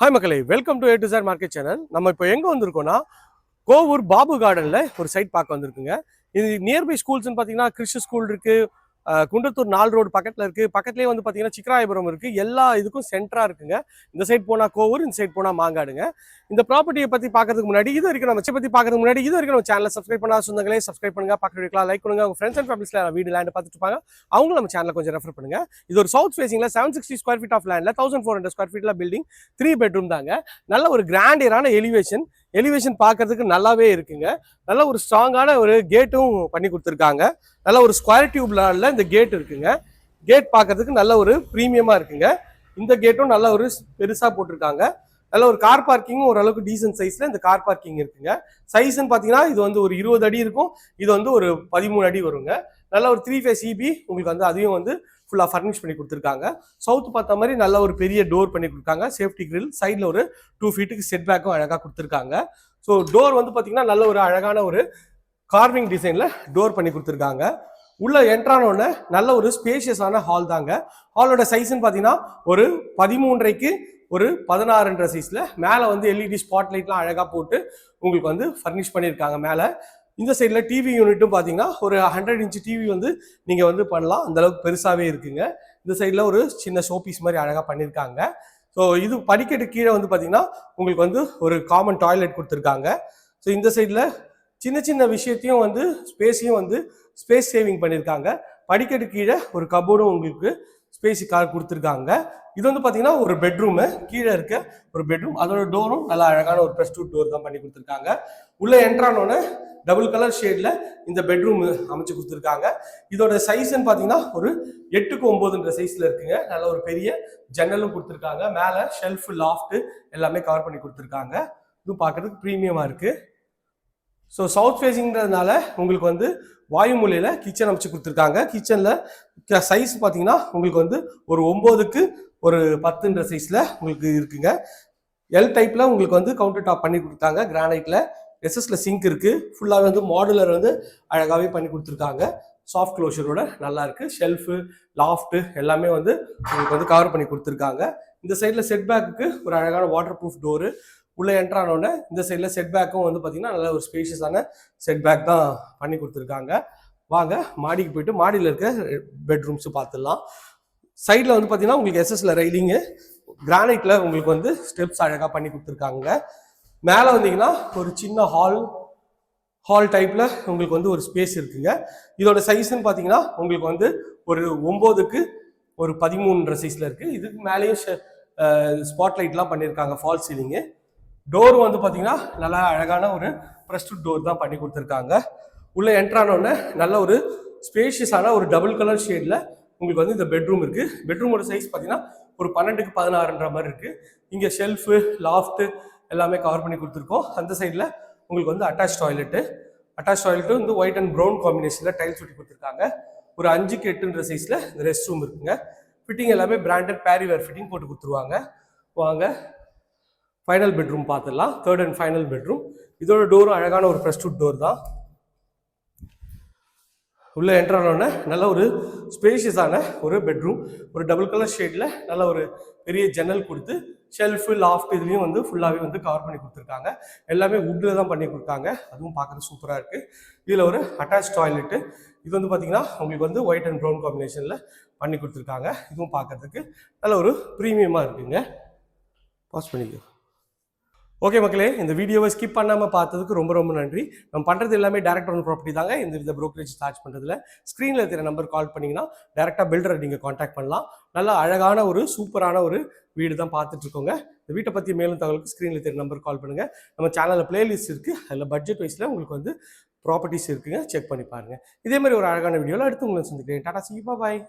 Hi மக்களை. Welcome to A to sir market channel நம்ம இப்போ எங்கே வந்திருக்கோம்னா கோவூர் பாபு கார்டனில் ஒரு சைட் பார்க்க வந்திருக்குங்க. இது நியர்பை ஸ்கூல்ஸ்னு பார்த்தீங்கன்னா கிறிஸ்து ஸ்கூல் இருக்குது குண்டத்தூர் நால் ரோடு பக்கத்தில் இருக்குது பக்கத்துலேயே வந்து பார்த்தீங்கன்னா சிக்கராயபுரம் இருக்குது எல்லா இதுக்கும் சென்டராக இருக்குங்க. இந்த சைட் போனால் கோவூர் இந்த சைட் போனால் மாங்காடுங்க. இந்த ப்ராப்பர்ட்டியை பற்றி பார்க்கறதுக்கு முன்னாடி இது வரைக்கும் நம்ம பற்றி பார்க்கறதுக்கு முன்னாடி இது வரைக்கும் நம்ம சேனலை சப்ஸ்கிரைப் பண்ணாத சொந்தங்களே சப்ஸ்கிரைப் பண்ணுங்க. பக்கத்து வீட்டில் லைக் பண்ணுங்க. உங்கள் ஃப்ரெண்ட்ஸ் அண்ட் ஃபேமிலிஸில் வீடு லேண்ட் பார்த்துட்டு இருப்பாங்க அவங்களும் நம்ம சேனலை கொஞ்சம் ரெஃபர் பண்ணுங்க. இது ஒரு south ஃபேசிங்கில் seven sixty square feet of லேண்டில் தௌசண்ட் ஃபோர் ஹண்ட்ரட் ஸ்கொயர் ஃபீட்டில் பில்டிங் த்ரீ பெட்ரூம் தாங்க. நல்ல ஒரு கிராண்டியரான எலிவேஷன் எலிவேஷன் பார்க்கறதுக்கு நல்லாவே இருக்குங்க. நல்ல ஒரு ஸ்ட்ராங்கான ஒரு கேட்டும் பண்ணி கொடுத்துருக்காங்க. நல்ல ஒரு ஸ்கொயர் டியூப்ல இந்த கேட் இருக்குங்க. கேட் பார்க்கறதுக்கு நல்ல ஒரு ப்ரீமியமாக இருக்குங்க. இந்த கேட்டும் நல்ல ஒரு பெருசாக போட்டிருக்காங்க. நல்ல ஒரு கார் பார்க்கிங்கும் ஓரளவுக்கு டீசென்ட் சைஸில் இந்த கார் பார்க்கிங் இருக்குங்க. சைஸ்ன்னு பார்த்தீங்கன்னா இது வந்து ஒரு இருபது அடி இருக்கும். இது வந்து ஒரு பதிமூணு அடி வருங்க. நல்ல ஒரு த்ரீ ஃபேஸ் இபி உங்களுக்கு வந்து அதையும் வந்து ஃபுல்லாக ஃபர்னிஷ் பண்ணி கொடுத்துருக்காங்க. சவுத் பார்த்த மாதிரி நல்ல ஒரு பெரிய டோர் பண்ணி கொடுத்தாங்க சேஃப்டி கிரில் சைடில் ஒரு டூ ஃபீட்டுக்கு செட் பேக்கும் அழகாக கொடுத்துருக்காங்க. ஸோ டோர் வந்து பார்த்தீங்கன்னா நல்ல ஒரு அழகான ஒரு கார்விங் டிசைனில் டோர் பண்ணி கொடுத்துருக்காங்க. உள்ள என்ட்ரானோடனே நல்ல ஒரு ஸ்பேஷியஸான ஹால் தாங்க. ஹாலோட சைஸ்ன்னு பார்த்தீங்கன்னா ஒரு பதிமூன்றைக்கு ஒரு பதினாறுன்ற சைஸில் மேலே வந்து எல்இடி ஸ்பாட் லைட்லாம் அழகாக போட்டு உங்களுக்கு வந்து ஃபர்னிஷ் பண்ணியிருக்காங்க மேலே. இந்த சைடில் டிவி யூனிட்டும் பார்த்தீங்கன்னா ஒரு ஹண்ட்ரட் இன்ச் டிவி வந்து நீங்கள் வந்து பண்ணலாம். அந்தளவுக்கு பெருசாகவே இருக்குங்க. இந்த சைடில் ஒரு சின்ன ஷோபீஸ் மாதிரி அழகாக பண்ணியிருக்காங்க ஸோ இது படிக்கட்டு கீழே வந்து பார்த்தீங்கன்னா உங்களுக்கு வந்து ஒரு காமன் டாய்லெட் கொடுத்துருக்காங்க. ஸோ இந்த சைடில் சின்ன சின்ன விஷயத்தையும் வந்து ஸ்பேஸையும் வந்து ஸ்பேஸ் சேவிங் பண்ணியிருக்காங்க படிக்கட்டு கீழே ஒரு கபோர்டும் உங்களுக்கு ஸ்பேஸ் கார் கொடுத்துருக்காங்க. இது வந்து பார்த்தீங்கன்னா ஒரு பெட்ரூமு கீழே இருக்க ஒரு பெட்ரூம் அதோட டோரும் நல்லா அழகான ஒரு ப்ரெஸ் டூ டோர் தான் பண்ணி கொடுத்துருக்காங்க. உள்ளே என்ட்ரானோன்னு டபுள் கலர் ஷேடில் இந்த பெட்ரூம் அமைச்சு கொடுத்துருக்காங்க. இதோட சைஸ்ன்னு பார்த்தீங்கன்னா ஒரு எட்டுக்கு ஒம்போதுன்ற சைஸில் இருக்குங்க. நல்ல ஒரு பெரிய ஜன்னலும் கொடுத்துருக்காங்க. மேலே ஷெல்ஃப் லாஃப்ட்டு எல்லாமே கவர் பண்ணி கொடுத்துருக்காங்க. இதுவும் பார்க்கறதுக்கு ப்ரீமியமாக இருக்குது ஸோ சவுத் ஃபேஸிங்கிறதுனால உங்களுக்கு வந்து வாயு மூலையில் கிச்சன் அமைச்சு கொடுத்துருக்காங்க. கிச்சனில் சைஸ் பார்த்தீங்கன்னா உங்களுக்கு வந்து ஒரு ஒம்போதுக்கு ஒரு பத்துன்ற சைஸில் உங்களுக்கு இருக்குங்க. எல் டைப்பில் உங்களுக்கு வந்து கவுண்டர் டாப் பண்ணி கொடுத்தாங்க. கிரானைட்டில் எஸ்எஸ்ல சிங்க் இருக்குது ஃபுல்லாகவே வந்து மாடுலர் வந்து அழகாகவே பண்ணி கொடுத்துருக்காங்க. சாஃப்ட் க்ளோஷரோட நல்லா இருக்குது ஷெல்ஃபு லாஃப்ட்டு எல்லாமே வந்து உங்களுக்கு வந்து கவர் பண்ணி கொடுத்துருக்காங்க. இந்த சைடில் செட் பேக்குக்கு ஒரு அழகான வாட்டர் ப்ரூஃப் டோரு உள்ளே என்ட்ரானோடனே இந்த சைடில் செட் பேக்கும் வந்து பார்த்தீங்கன்னா நல்ல ஒரு ஸ்பேஷியஸான செட் பேக் தான் பண்ணி கொடுத்துருக்காங்க. வாங்க மாடிக்கு போயிட்டு மாடியில் இருக்க பெட்ரூம்ஸ் பார்த்துடலாம். சைடில் வந்து பார்த்தீங்கன்னா உங்களுக்கு எஸ்எஸ்ல ரைலிங்கு கிரானைட்டில் உங்களுக்கு வந்து ஸ்டெப்ஸ் அழகாக பண்ணி கொடுத்துருக்காங்க. மேலே வந்தீங்கன்னா ஒரு சின்ன ஹால் ஹால் டைப்பில் உங்களுக்கு வந்து ஒரு ஸ்பேஸ் இருக்குங்க. இதோட சைஸ்ன்னு பார்த்தீங்கன்னா உங்களுக்கு வந்து ஒரு ஒம்போதுக்கு ஒரு பதிமூணுன்ற சைஸில் இருக்குது இதுக்கு மேலேயும் ஸ்பாட் லைட்லாம் பண்ணியிருக்காங்க ஃபால் சீலிங்கு டோர் வந்து பார்த்தீங்கன்னா நல்லா அழகான ஒரு ப்ரெஸ்டு டோர் தான் பண்ணி கொடுத்துருக்காங்க. உள்ளே என்ட்ரானோடனே நல்ல ஒரு ஸ்பேஷியஸான ஒரு டபுள் கலர் ஷேடில் உங்களுக்கு வந்து இந்த பெட்ரூம் இருக்குது பெட்ரூமோட சைஸ் பார்த்தீங்கன்னா ஒரு பன்னெண்டுக்கு பதினாறுன்ற மாதிரி இருக்குது இங்கே ஷெல்ஃபு லாஃப்ட்டு எல்லாமே கவர் பண்ணி கொடுத்துருக்கோம். அந்த சைடில் உங்களுக்கு வந்து அட்டாச் டாய்லெட்டு அட்டாச் டாய்லெட்டு வந்து ஒயிட் அண்ட் ப்ரௌன் காம்பினேஷனில் டைல்ஸ் ஒட்டி கொடுத்துருக்காங்க. ஒரு அஞ்சுக்கு எட்டுன்ற சைஸில் இந்த ரெஸ்ட் ரூம் இருக்குங்க. ஃபிட்டிங் எல்லாமே பிராண்டட் பேரிவேர் ஃபிட்டிங் போட்டு கொடுத்துருவாங்க. வாங்க. ஃபைனல் பெட்ரூம் பார்த்துடலாம் தேர்ட் அண்ட் ஃபைனல் பெட்ரூம் இதோட டோரும் அழகான ஒரு ப்ரெஸ்டூட் டோர் தான். உள்ளே என்ட்ரானோடனே நல்ல ஒரு ஸ்பேஷியஸான ஒரு பெட்ரூம் ஒரு டபுள் கலர் ஷேடில் நல்ல ஒரு பெரிய ஜன்னல் கொடுத்து ஷெல்ஃபு லாஃப்ட் இதுலேயும் வந்து ஃபுல்லாகவே வந்து கவர் பண்ணி கொடுத்துருக்காங்க. எல்லாமே வுட்டில் தான் பண்ணி கொடுத்தாங்க. அதுவும் பார்க்குறது சூப்பராக இருக்குது இதில் ஒரு அட்டாச் டாய்லெட்டு இது வந்து பார்த்தீங்கன்னா உங்களுக்கு வந்து ஒயிட் அண்ட் ப்ரௌன் காம்பினேஷனில் பண்ணி கொடுத்துருக்காங்க. இதுவும் பார்க்கறதுக்கு நல்ல ஒரு ப்ரீமியமாக இருக்குங்க. பாஸ் பண்ணிக்கோ. ஓகே மக்களே இந்த வீடியோவை ஸ்கிப் பண்ணாமல் பார்த்ததுக்கு ரொம்ப ரொம்ப நன்றி. நம்ம பண்ணுறது எல்லாமே டேரக்ட் ஒன் ப்ராப்பர்ட்டி தாங்க. இந்த வித ப்ரோக்கரேஜ் சார்ஜ் பண்ணுறதுல ஸ்க்ரீனில் இருக்கிற நம்பர் கால் பண்ணிங்கன்னா டேரெக்டாக பில்டரை நீங்கள் காண்டாக்ட் பண்ணலாம். நல்ல அழகான ஒரு சூப்பரான ஒரு வீடு தான் பார்த்துட்ருக்கோங்க. இந்த வீட்டை பற்றி மேலும் தகவலுக்கு ஸ்க்ரீனில் இருக்கிற நம்பர் கால் பண்ணுங்கள் நம்ம சேனலில் பிளேலிஸ்ட் இருக்குது அதில் பட்ஜெட் வைஸில் உங்களுக்கு வந்து ப்ராப்பர்ட்டிஸ் இருக்குங்க செக் பண்ணி பாருங்கள் இதே மாதிரி ஒரு அழகான வீடியோவில் அடுத்து உங்களை சந்திக்கிறேன். டாடா சி பாய்